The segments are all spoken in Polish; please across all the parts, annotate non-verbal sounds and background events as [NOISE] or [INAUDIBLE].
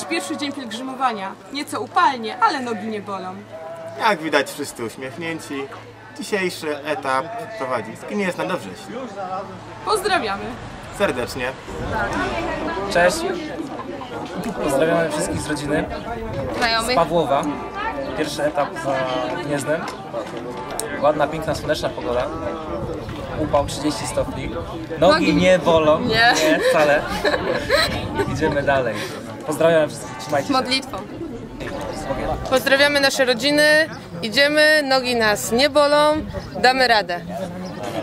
pierwszy dzień pielgrzymowania. Nieco upalnie, ale nogi nie bolą. Jak widać wszyscy uśmiechnięci, dzisiejszy etap prowadzi zgniezna do września. Pozdrawiamy! Serdecznie. Cześć. Pozdrawiamy wszystkich z rodziny. Z Znajomych. Pawłowa. Pierwszy etap za Gniezdem. Ładna, piękna, słoneczna pogoda. Upał 30 stopni. Nogi Nogi- nie bolą. Nie. Nie, wcale. [LAUGHS] Idziemy dalej. Pozdrawiam wszystkich. Trzymajcie się. Modlitwą. Pozdrawiamy nasze rodziny, idziemy, nogi nas nie bolą, damy radę.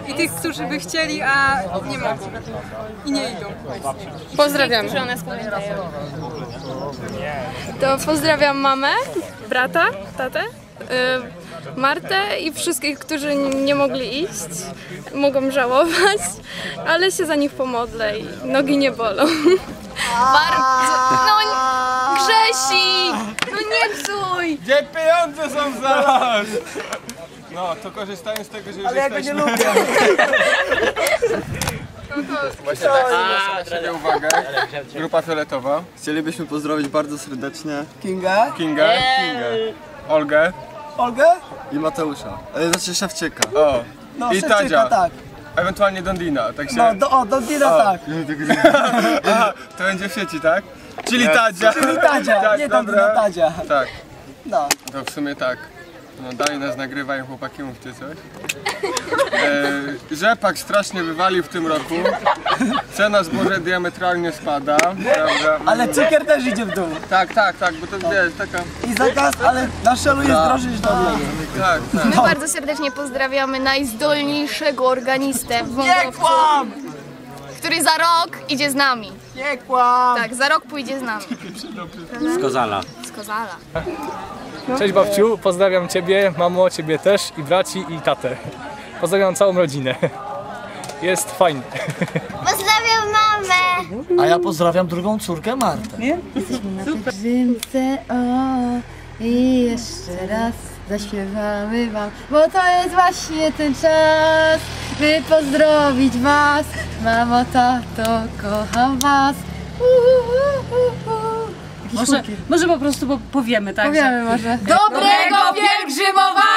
I tych, którzy by chcieli, a nie mogą. I nie idą. Pozdrawiamy. To pozdrawiam mamę, brata, tatę, y, Martę i wszystkich, którzy nie mogli iść. Mogą żałować, ale się za nich pomodlę i nogi nie bolą. Bardzo. No Grzesi! No nie psuj! Gdzie pieniądze są za nas? No, to korzystając z tego, że już Ale ja go nie lubię. Właśnie tak na siebie uwagę. Grupa fioletowa. Chcielibyśmy pozdrowić bardzo serdecznie Kinga, Kingę, Kingę, Olgę, Olgę, i Mateusza. E, znaczy Szewczyka. o, no i Szewczyka, Tadzia, tak. Ewentualnie Dondina, tak się... No, do, o, do Dina O. tak. Aha, [LAUGHS] to będzie w sieci, tak? Czyli Tadzia. Czyli Tadzia, Tak, nie tam dobra. Dina, Tadzia. Tak, No. to w sumie tak. No dalej nas nagrywają chłopaki, mówcie coś. E, rzepak strasznie wywalił w tym roku. Cena zboża diametralnie spada, prawda? Ale cukier też idzie w dół. Tak, tak, tak, bo to wiesz, taka... I zakaz, ale na szelu jest droższy niż na odlewie. Tak, tak. My bardzo serdecznie pozdrawiamy najzdolniejszego organistę w Nie Wągrowcu, kłam! który za rok idzie z nami. Nie kłam! Tak, za rok pójdzie z nami. Z Kozala. Z Kozala. Cześć babciu, pozdrawiam ciebie, mamo, ciebie też i braci i tatę. Pozdrawiam całą rodzinę. Jest fajnie. Pozdrawiam mamę! A ja pozdrawiam drugą córkę Martę. Rzymce, o i jeszcze raz zaśpiewamy wam, bo to jest właśnie ten czas, by pozdrowić was. Mamo, tato, kocham was. Może, może po prostu po, powiemy, tak? Powiemy może. Dobrego pielgrzymowania!